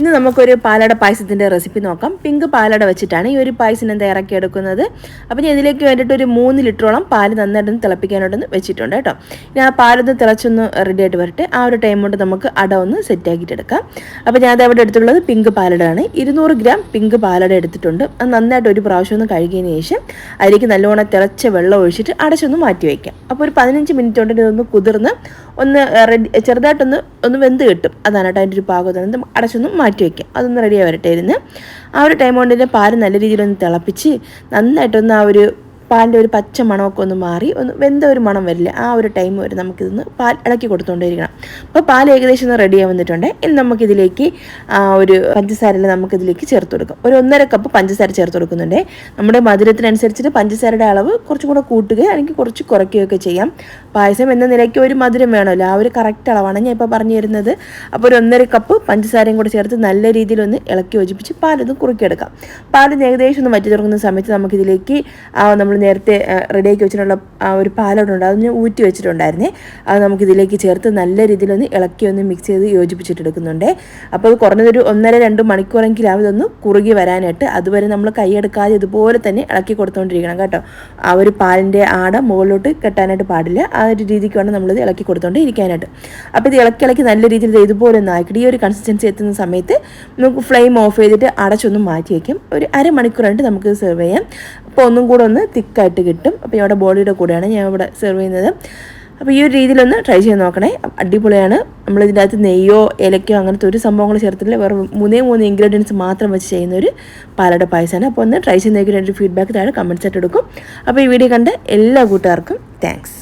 ഇന്ന് നമുക്കൊരു പാലട പായസത്തിന്റെ റെസിപ്പി നോക്കാം. പിങ്ക് പാലട വെച്ചിട്ടാണ് ഈ ഒരു പായസം തയ്യാറാക്കി എടുക്കുന്നത് അപ്പോൾ ഞാൻ ഇതിലേക്ക് വേണ്ടിയിട്ട് ഒരു മൂന്ന് ലിറ്ററോളം പാൽ നന്നായിട്ടൊന്ന് തിളപ്പിക്കാനായിട്ടൊന്ന് വെച്ചിട്ടുണ്ട് കേട്ടോ. ഞാൻ ആ പാലൊന്ന് തിളച്ചൊന്ന് റെഡി ആയിട്ട് വരട്ടെ. ആ ഒരു ടൈം കൊണ്ട് നമുക്ക് അട ഒന്ന് സെറ്റ് ആക്കിയിട്ട് എടുക്കാം അപ്പോൾ ഞാൻ അവിടെ എടുത്തിട്ടുള്ളത് പിങ്ക് പാലടയാണ്. ഇരുന്നൂറ് ഗ്രാം പിങ്ക് പാലട എടുത്തിട്ടുണ്ട്. അത് നന്നായിട്ട് ഒരു പ്രാവശ്യം ഒന്ന് കഴുകിയതിന് ശേഷം അതിലേക്ക് നല്ലോണം തിളച്ച വെള്ളം ഒഴിച്ചിട്ട് അടച്ചൊന്ന് മാറ്റി വയ്ക്കാം അപ്പോൾ ഒരു പതിനഞ്ച് മിനിറ്റ് കൊണ്ട് ഇതൊന്ന് കുതിർന്ന് ഒന്ന് റെഡി ചെറുതായിട്ടൊന്ന് ഒന്ന് വെന്ത് കിട്ടും. അതാണ് കേട്ടോ അതിന്റെ ഒരു പാകം അടച്ചൊന്ന് മാറ്റി വയ്ക്കാം അതൊന്ന് റെഡി ആവരട്ടെ ഇരുന്ന്. ആ ഒരു ടൈം കൊണ്ട് പാൽ നല്ല രീതിയിലൊന്ന് തിളപ്പിച്ച് നന്നായിട്ടൊന്ന് ആ ഒരു പാലിന്റെ ഒരു പച്ച മണമൊക്കെ ഒന്ന് മാറി ഒന്ന് വെന്ത ഒരു മണം വരില്ല ആ ഒരു ടൈം വരെ നമുക്കിതൊന്ന് പാൽ ഇളക്കി കൊടുത്തുകൊണ്ടിരിക്കണം അപ്പോൾ പാൽ ഏകദേശം ഒന്ന് റെഡി ആവുന്നിട്ടുണ്ട് ഇനി നമുക്കിതിലേക്ക് ഒരു പഞ്ചസാരയിൽ നമുക്കിതിലേക്ക് ചേർത്ത് കൊടുക്കാം. ഒരു ഒന്നര കപ്പ് പഞ്ചസാര ചേർത്ത് കൊടുക്കുന്നുണ്ട്. നമ്മുടെ മധുരത്തിനനുസരിച്ചിട്ട് പഞ്ചസാരയുടെ അളവ് കുറച്ചും കൂടെ കൂട്ടുകയോ അല്ലെങ്കിൽ കുറച്ച് കുറയ്ക്കുകയൊക്കെ ചെയ്യാം. പായസം എന്ന നിലയ്ക്ക് ഒരു മധുരം വേണമല്ലോ. ആ ഒരു കറക്റ്റ് അളവാണ് ഞാൻ ഇപ്പോൾ പറഞ്ഞു തരുന്നത്. അപ്പോൾ ഒരു ഒന്നര കപ്പ് പഞ്ചസാരയും കൂടെ ചേർത്ത് നല്ല രീതിയിൽ ഒന്ന് ഇളക്കി യോജിപ്പിച്ച് പാലൊന്ന് കുറുക്കിയെടുക്കാം. പാലിന് ഏകദേശം ഒന്ന് വറ്റി തുടങ്ങുന്ന സമയത്ത് നമുക്കിതിലേക്ക് നമ്മൾ നേരത്തെ റെഡിയാക്കി വെച്ചിട്ടുള്ള ആ ഒരു പാലോടുണ്ട് ഞാൻ ഊറ്റി വെച്ചിട്ടുണ്ടായിരുന്നേ. അത് നമുക്കിതിലേക്ക് ചേർത്ത് നല്ല രീതിയിലൊന്ന് ഇളക്കി ഒന്ന് മിക്സ് ചെയ്ത് യോജിപ്പിച്ചിട്ടെടുക്കുന്നുണ്ട് അപ്പോൾ അത് കുറഞ്ഞതൊരു ഒന്നര രണ്ട് മണിക്കൂറെങ്കിലും അതൊന്ന് കുറുകി വരാനായിട്ട്. അതുവരെ നമ്മൾ കൈയെടുക്കാതെ ഇതുപോലെ തന്നെ ഇളക്കി കൊടുത്തുകൊണ്ടിരിക്കണം കേട്ടോ. ആ ഒരു പാലിന്റെ ആട മുകളിലോട്ട് കെട്ടാനായിട്ട് പാടില്ല. ആ ഒരു രീതിക്ക് വേണം നമ്മളിത് ഇളക്കി കൊടുത്തുകൊണ്ട് ഇരിക്കാനായിട്ട് അപ്പോൾ ഇത് ഇളക്കി ഇളക്കി നല്ല രീതിയിൽ ഇതുപോലെ ഒന്ന് ആക്കിയിട്ട് ഈ ഒരു കൺസിസ്റ്റൻസി എത്തുന്ന സമയത്ത് നമുക്ക് ഫ്ലെയിം ഓഫ് ചെയ്തിട്ട് അടച്ചൊന്ന് മാറ്റി വയ്ക്കും ഒരു അരമണിക്കൂറായിട്ട് നമുക്ക് സെർവ് ചെയ്യാം. അപ്പോൾ ഒന്നും കൂടെ ഒന്ന് തിക്കായിട്ട് കിട്ടും. അപ്പോൾ ഇവിടെ ബോഡിയുടെ കൂടെയാണ് ഞാൻ ഇവിടെ സെർവ് ചെയ്യുന്നത്. അപ്പോൾ ഈ ഒരു രീതിയിലൊന്ന് ട്രൈ ചെയ്ത് നോക്കണേ. അടിപൊളിയാണ്. നമ്മളിതിന്റെ അകത്ത് നെയ്യോ ഏലക്കയോ അങ്ങനത്തെ ഒരു സംഭവങ്ങൾ ചേർത്തില്ല വേറെ മൂന്നേ മൂന്ന് ഇൻഗ്രീഡിയൻസ് മാത്രം വെച്ച് ചെയ്യുന്ന ഒരു പാലട പായസമാണ്. അപ്പോൾ ഒന്ന് ട്രൈ ചെയ്ത് നോക്കിയിട്ട് ഫീഡ്ബാക്ക് താഴെ കമൻസ് ആയിട്ട് എടുക്കും. അപ്പോൾ ഈ വീഡിയോ കണ്ട എല്ലാ കൂട്ടുകാർക്കും താങ്ക്സ്